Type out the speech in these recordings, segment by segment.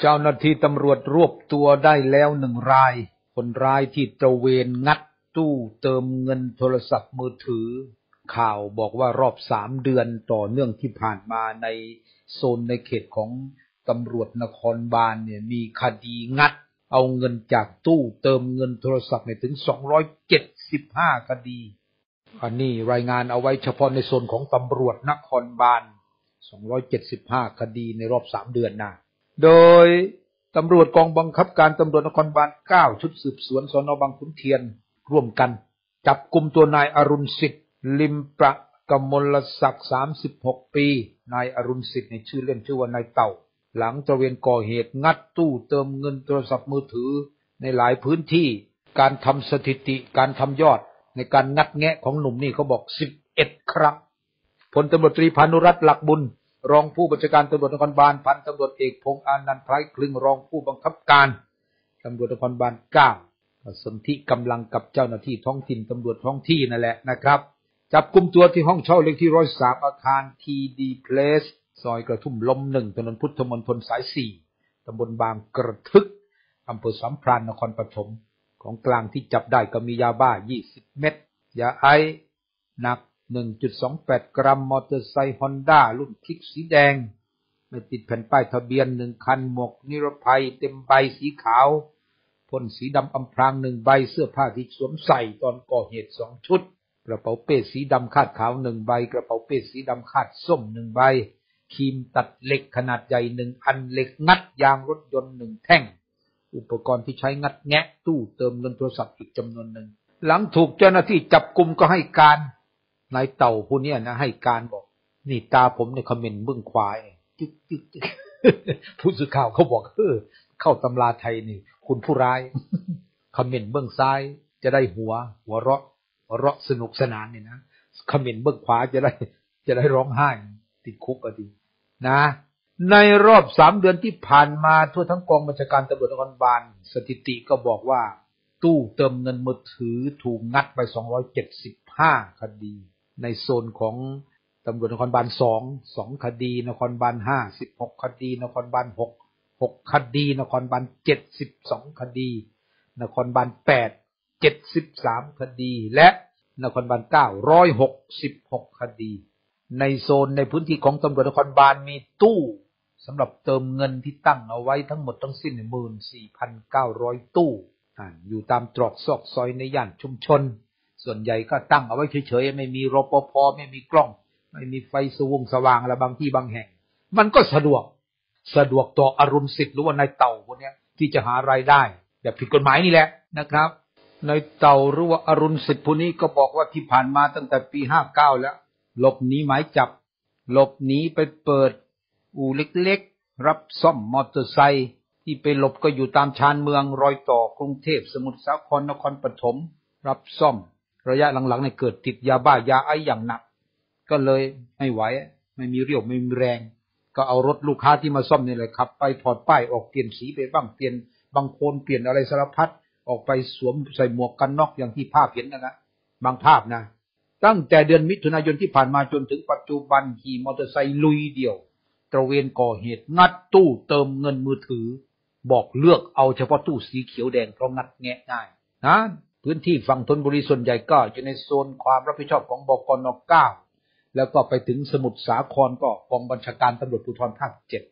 เจ้าหน้าที่ตำรวจรวบตัวได้แล้วหนึ่งราย คนร้ายที่ตระเวนงัดตู้เติมเงินโทรศัพท์มือถือ ข่าวบอกว่ารอบสามเดือนต่อเนื่องที่ผ่านมาในโซนในเขตของตำรวจนครบาลเนี่ยมีคดีงัด เอาเงินจากตู้เติมเงินโทรศัพท์เนี่ยถึง275คดี อันนี้รายงานเอาไว้เฉพาะในโซนของตำรวจนครบาล275คดีในรอบสามเดือนนะ โดยตำรวจกองบังคับการตำรวจนครบาล9ชุดสืบสวนสนบางขุนเทียนร่วมกัน จับกลุ่มตัวนายอรุณสิทธิ์ ลิมประกมลศักดิ์36ปี นายอรุณสิทธิ์ในชื่อเล่นชื่อว่านายเต่า หลังตระเวนก่อเหตุงัดตู้เติมเงินโทรศัพท์มือถือ ในหลายพื้นที่การทำสถิติการทำยอดในการงัดแงะของหนุ่มนี่เขาบอก11ครั้งพลตำรวจตรีพานุรัตน์หลักบุญ รองผู้บัญชาการตำรวจนครบาลพันตำรวจเอกพงษ์อานันต์ไพรคลึงรองผู้บังคับการตำรวจนครบาลเก้าสนธิกำลังกับเจ้าหน้าที่ท้องถิ่นตำรวจท้องที่นั่นแหละนะครับ จับกลุ่มตัวที่ห้องเช่าเลขที่ร้อยสามอาคารทีดีเพลสซอยกระทุ่มลมหนึ่งถนนพุทธมณฑลสายสี่ตำบลบางกระทึกอำเภอสัมพรานนครปฐมของกลางที่จับได้ก็มียาบ้า 20 เม็ดยาไอหนัก 1.28 กรัมมอเตอร์ไซค์ฮอนด้ารุ่นคลิกสีแดง ไม่ติดแผ่นป้ายทะเบียนหนึ่งคันหมวกนิรภัยเต็มใบสีขาวพ่นสีดำอำพรางหนึ่งใบเสื้อผ้าที่สวมใส่ตอนก่อเหตุสองชุด กระเป๋าเป้สีดำคาดขาวหนึ่งใบ กระเป๋าเป้สีดำคาดส้มหนึ่งใบครีมตัดเหล็กขนาดใหญ่หนึ่งอันเหล็กงัดยางรถยนต์หนึ่งแท่ง อุปกรณ์ที่ใช้งัดแงะตู้เติมเงินโทรศัพท์อีกจำนวนหนึ่ง หลังถูกเจ้าหน้าที่จับกลุ่มก็ให้การ นายเต่าผู้นี้นะให้การบอก นี่ตาผมเนี่ยคอมเมนต์เบื้องขวายจึ๊กจึ๊กจึ๊กผู้สื่อข่าวเขาบอกเออเข้าตำราไทยนี่ คุณผู้ร้ายคอมเมนต์เบื้องซ้ายจะได้หัว หัวเราะหัวเราะสนุกสนานเนี่ยนะคอมเมนต์เบื้องขวาจะได้ จะได้ร้องไห้ ติดคุกก็ดีนะ ในรอบสามเดือนที่ผ่านมาทั่วทั้งกองบัญชาการตำรวจนครบาลสถิติก็บอกว่า ตู้เติมเงินมือถือถูกงัดไป275คดี ในโซนของตำรวจนครบาลสองสองคดี นครบาลห้าสิบหกคดี นครบาลหกหกคดี นครบาลเจ็ดสิบสองคดี นครบาลแปดเจ็ดสิบสามคดี และนครบาลเก้าร้อยหกสิบหกคดี ในโซนในพื้นที่ของตำรวจนครบาลมีตู้สำหรับเติมเงินที่ตั้งเอาไว้ทั้งหมดทั้งสิ้นหมื่นสี่พันเก้าร้อยตู้อ่าอยู่ตามตรอกซอกซอยในย่านชุมชน ส่วนใหญ่ก็ตั้งเอาไว้เฉยๆไม่มีรปภไม่มีกล้อง ไม่มีไฟสว่างสว่างอะไรบางที่บางแห่ง มันก็สะดวกสะดวกต่ออรุณสิทธิ์หรือว่านายเต่าคนนี้ที่จะหารายได้แบบผิดกฎหมายนี่แหละนะครับนายเต่าหรือว่าอรุณสิทธิ์ผู้นี้ก็บอกว่าที่ผ่านมาตั้งแต่ปีห้าเก้าแล้ว หลบหนีหมายจับ หลบหนีไปเปิด อู่เล็กๆ รับซ่อมมอเตอร์ไซค์ที่ไปหลบก็อยู่ตามชานเมืองรอยต่อกรุงเทพสมุทรสาครนครปฐมรับซ่อม ระยะหลังๆเนี่ยเกิดติดยาบ้ายาไออย่างหนัก ก็เลยไม่ไหว ไม่มีเรี่ยวไม่มีแรง ก็เอารถลูกค้าที่มาซ่อมนี่แหละขับ ไปถอดป้ายออกเปลี่ยนสีไปบ้างเปลี่ยนบางโคนเปลี่ยนอะไรสารพัดออกไปสวมใส่หมวกกันน็อกอย่างที่ภาพเห็นนะนะบางภาพนะ ตั้งแต่เดือนมิถุนายนที่ผ่านมาจนถึงปัจจุบันขี่มอเตอร์ไซค์ลุยเดี่ยว ตระเวนก่อเหตุงัดตู้เติมเงินมือถือ บอกเลือกเอาเฉพาะตู้สีเขียวแดงเพราะงัดแงะง่ายนะ พื้นที่ฝั่งธนบุรีส่วนใหญ่ก็อยู่ในโซนความรับผิดชอบของบกนเก้าแล้วก็ไปถึงสมุทรสาครก็กองบัญชาการตำรวจภูธรภาคเจ็ด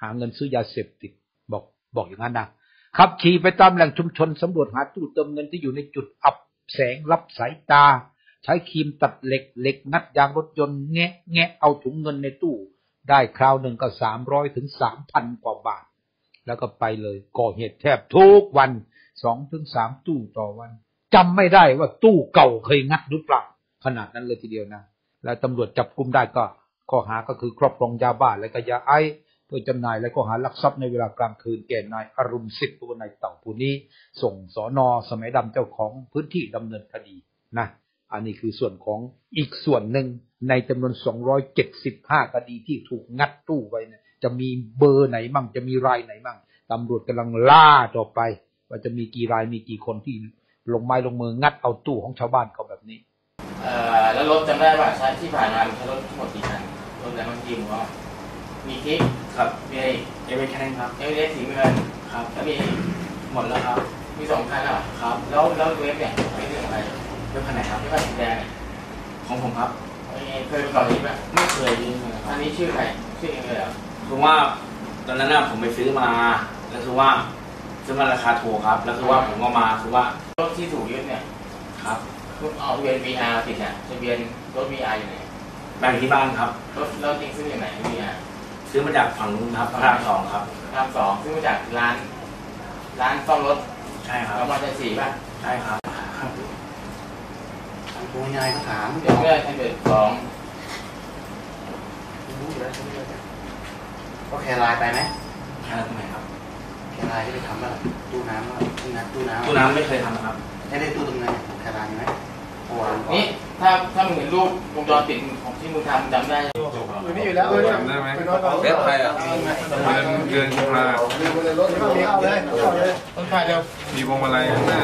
หาเงินซื้อยาเสพติดบอกบอกอย่างนั้นนะขับขี่ไปตามแหล่งชุมชนสำรวจหาตู้เติมเงินที่อยู่ในจุดอับแสงรับสายตา ใช้ครีมตัดเหล็กเหล็กงัดยางรถยนต์แงะแงะเอาถุงเงินในตู้ ได้คราวหนึ่งก็สามร้อยถึงสามพันกว่าบาท แล้วก็ไปเลยก่อเหตุแทบทุกวันสองถึงสามตู้ต่อวัน จำไม่ได้ว่าตู้เก่าเคยงัดหรือเปล่าขนาดนั้นเลยทีเดียวนะ แล้วตำรวจจับกลุ่มได้ก็ข้อหาก็คือครอบครองยาบ้าและก็ยาไอเพื่อจำหน่ายและข้อหาลักทรัพย์ในเวลากลางคืนแก่นายอรุณสิทธิ์ตัวนายเต่าผู้นี้ ส่งสอนอสมัยดำเจ้าของพื้นที่ดำเนินคดีนะอันนี้คือส่วนของอีกส่วนหนึ่งในจำนวน 275 คดีที่ถูกงัดตู้ไว้นี่ยจะมีเบอร์ไหนมั่งจะมีรายไหนมั่งตำรวจกำลังล่าต่อไป ว่าจะมีกี่รายมีกี่คนที่ ลงไม้ลงมืองัดเอาตู้ของชาวบ้านเขาแบบนี้เอ่อแล้วรถจำได้ป่ะใช้ที่ผ่านมาใช้รถทั้งหมดกี่คันรถอะไรบางทีผมว่ามีคลิปครับมีอะไรอีกเอเวอร์แค่นั้นครับเอเวอเรสต์สีเงินครับแล้วมีหมดแล้วครับ มีสองคันเหรอครับ แล้วแล้วเวฟเนี่ยเวฟเรื่องอะไรเวฟคันไหนครับเวฟคันสีแดงเนี่ยของผมครับเคยประกอบนี้ไหมไม่เคยยิงอันนี้ชื่อใครชื่อเองเลยเหรอคือว่าตอนนั้นน่ะผมไปซื้อมาแล้วคือว่า ซื้อมาราคาถูกครับ แล้วคือว่าผมก็มาคือว่ารถที่ถูกยึดเนี่ยครับคุณเอาทะเบียน VR ติดเนี่ยทะเบียนรถ VR อยู่ไหนแบ่งที่บ้านครับ รถแล้วจริงซื้ออยู่ไหน VR ซื้อมาจากฝั่งนู้นครับพระรามสองครับรามสองซื้อมาจากร้าน ร้านซ่อมรถใช่ครับแล้วมาจะสี่ป่ะใช่ครับตัวยายก็ถามเดี๋ยวเมื่อทะเบียนสองรู้อยู่แล้วใช่ไหมก็แคร์ไลน์ไปไหมใช่ตรงไหนครับ แคร์ไลน์ที่ไปทำว่าตู้น้ำว่าตู้น้ำตู้น้ำตู้น้ำไม่เคยทำครับให้ได้ตู้ตรงนั้นแคร์ไลน์มีไหมเมื่อวานนี่ถ้าถ้ามึงเห็นรูปวงจรปิดของที่มึงทำจำได้อยู่นี่อยู่แล้วจำได้ไหมเว็บใครอะเดือนเดือนกุมภารถเอาเลยเอาเลยต้องถ่ายเร็วมีพวงมาลัยข้างหน้า